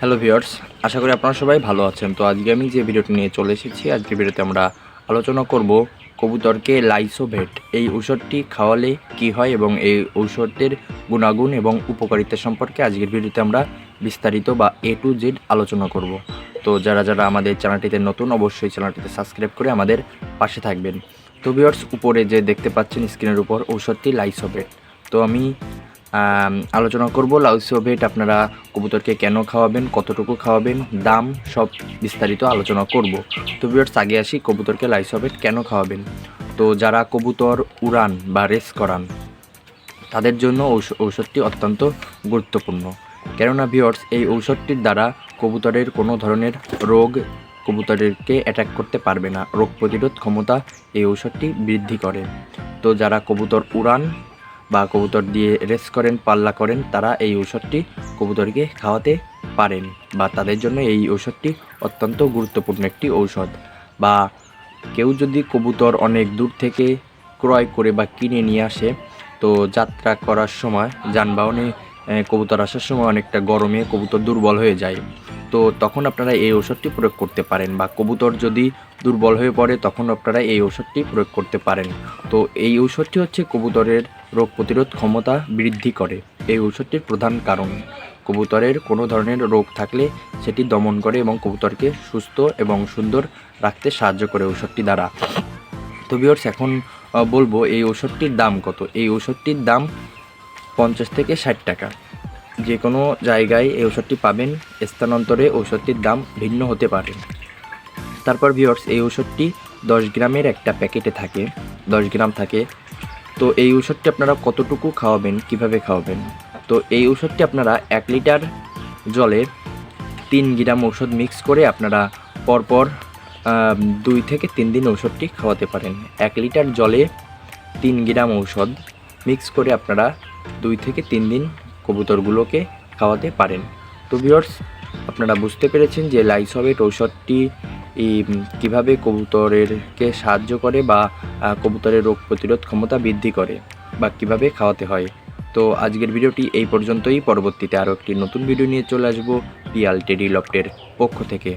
Hello viewers আশা করি আপনারা সবাই ভালো আছেন। তো আজকে আমি যে ভিডিওটি নিয়ে চলে এসেছি আজকের ভিডিওতে আমরা আলোচনা করব কবুতরকে লাইসোভেট এই ঔষধটি খাওয়ালে কি হয় এবং এই ঔষধের গুণাগুণ এবং উপকারিতা সম্পর্কে আজকের ভিডিওতে আমরা বিস্তারিত বা এ টু জেড আলোচনা করব। তো যারা যারা আমাদের চ্যানেলটিতে নতুন অবশ্যই চ্যানেলটিতে সাবস্ক্রাইব করে আমাদের পাশে থাকবেন। তো ভিউয়ার্স উপরে যে দেখতে পাচ্ছেন স্ক্রিনের উপর ঔষধটি লাইসোভেট। তো আম, আলোচনা করব। লাউসোভেট আপনারা কবুতরকে কেন খাওয়াবেন, কতটুকু খাওয়াবেন, দাম সব বিস্তারিত আলোচনা করব। তো ভিউয়ার্স আগে আসি কবুতরকে লাইসোভেট কেন খাওয়াবেন। তো যারা কবুতর উড়ান বা রেস করান, তাদের জন্য ঔষ- ঔষধটি অত্যন্ত গুরুত্বপূর্ণ। কেননা ভিওর্স এই ঔষধটির দ্বারা কবুতরের কোনো ধরনের রোগ কবুতরেরকে অ্যাটাক করতে পারবে না। রোগ প্রতিরোধ ক্ষমতা এই ঔষধটি বৃদ্ধি করে। তো যারা কবুতর উড়ান বা কবুতর দিয়ে রেস করেন, পাল্লা করেন, তারা এই ঔষধটি কবুতরকে খাওয়াতে পারেন বা তাদের জন্য এই ঔষধটি অত্যন্ত গুরুত্বপূর্ণ একটি ঔষধ। বা কেউ যদি কবুতর অনেক দূর থেকে ক্রয় করে বা কিনে নিয়ে আসে, তো যাত্রা করার সময় যানবাহনে কবুতর আসার সময় অনেকটা গরমে কবুতর দুর্বল হয়ে যায়। তো তখন আপনারা এই ঔষধটি প্রয়োগ করতে পারেন বা কবুতর যদি দুর্বল হয়ে পড়ে, তখন আপনারা এই ঔষধটি প্রয়োগ করতে পারেন। তো এই ঔষধটি হচ্ছে কবুতরের রোগ প্রতিরোধ ক্ষমতা বৃদ্ধি করে। এই ঔষধটির প্রধান কারণ, কবুতরের কোনো ধরনের রোগ থাকলে সেটি দমন করে এবং কবুতরকে সুস্থ এবং সুন্দর রাখতে সাহায্য করে ঔষধটি দ্বারা। তো বিয়র্স এখন বলব এই ঔষধটির দাম কত? এই ঔষধটির দাম পঞ্চাশ থেকে ষাট টাকা। যে কোনো জায়গায় এই ঔষধটি পাবেন, স্থানান্তরে ঔষধটির দাম ভিন্ন হতে পারে। তারপর ভিওর্স এই ঔষধটি দশ গ্রামের একটা প্যাকেটে থাকে, দশ গ্রাম থাকে। তো এই ঔষধটি আপনারা কতটুকু খাওয়াবেন, কীভাবে খাওয়াবেন? তো এই ঔষধটি আপনারা এক লিটার জলে তিন গ্রাম ঔষধ মিক্স করে আপনারা পরপর দুই থেকে তিন দিন ঔষধটি খাওয়াতে পারেন। এক লিটার জলে তিন গ্রাম ঔষধ মিক্স করে আপনারা দুই থেকে তিন দিন কবুতরগুলোকে খাওয়াতে পারেন। তো ভিওর্স আপনারা বুঝতে পেরেছেন যে লাইসবেট ঔষধটি কীভাবে কবুতরেরকে সাহায্য করে বা কবুতরের রোগ প্রতিরোধ ক্ষমতা বৃদ্ধি করে বা কীভাবে খাওয়াতে হয়। তো আজকের ভিডিওটি এই পর্যন্তই। পরবর্তীতে আরও একটি নতুন ভিডিও নিয়ে চলে আসব। পিয়াল টেডি লফটের পক্ষ থেকে।